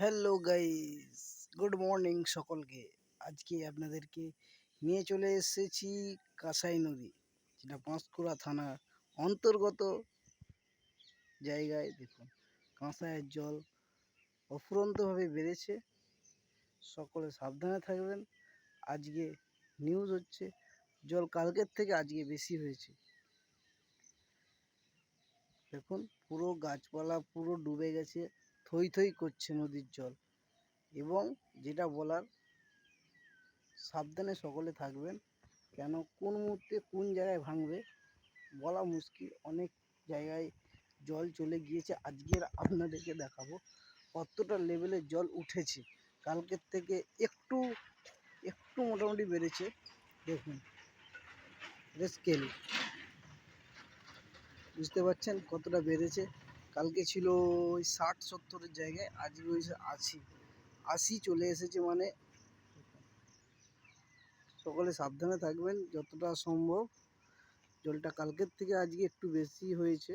Hello guys good morning সকলকে। আজকে আপনাদেরকে নিয়ে চলে এসেছি কাঁসাই নদী, যেটা পাঁশকুড়া থানার অন্তর্গত জায়গায়, দেখুন, কাঁসাইয়ের জল অফুরন্তভাবে বেড়েছে। সকলে সাবধানে থাকবেন। আজকে নিউজ হচ্ছে, জল কালকের থেকে আজকে বেশি হয়েছে। দেখুন, পুরো গাছপালা পুরো ডুবে গেছে। থই থই করছে নদীর জল। এবং যেটা বলার, সাবধানে সকলে থাকবেন, কেন কোন মুহূর্তে কোন জায়গায় ভাঙবে বলা মুশকিল। অনেক জায়গায় জল চলে গিয়েছে। আজকের আপনাদেরকে দেখাবো কতটা লেভেলের জল উঠেছে। কালকের থেকে একটু একটু মোটামুটি বেড়েছে। দেখুন স্কেল বুঝতে পারছেন কতটা বেড়েছে? কালকে ছিল ওই ষাট সত্তরের জায়গায় আজকে হয়েছে আশি। আশি চলে এসেছে মানে সকলে সাবধানে থাকবেন, যতটা সম্ভব। জলটা কালকের থেকে আজকে একটু বেশি হয়েছে।